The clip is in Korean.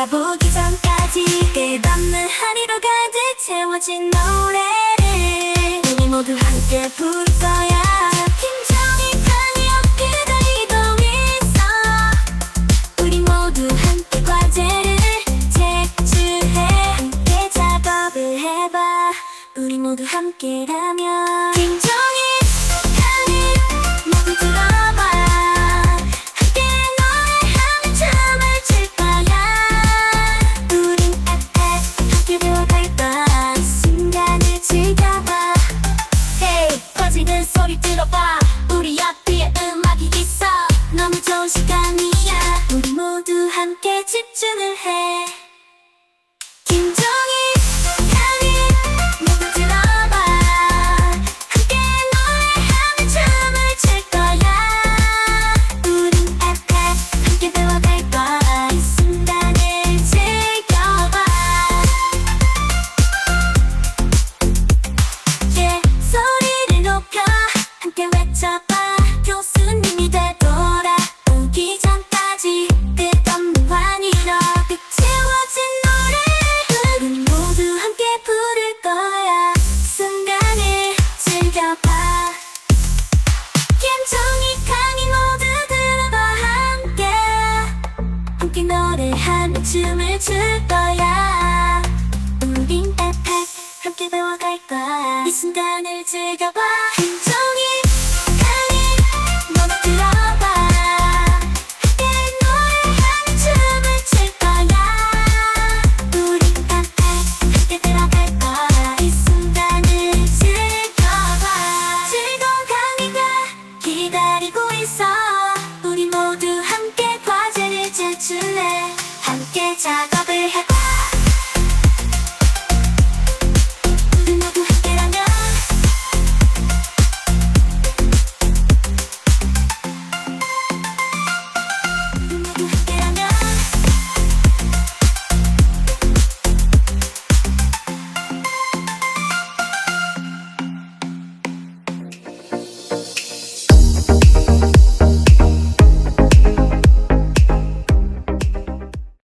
돌아보기 전까지 끝없는 한이로 가득 채워진 노래를 우리 모두 함께 부를 거야. 김정이 편이 어깨 달리고 있어 우리 모두 함께 과제를 제출해 함께 작업을 해봐. 우리 모두 함께라면 함께 집중 노래하며 춤을 출 거야. 우린 에펙 함께 배워갈 거야. 이 순간을 즐겨봐 함께 작업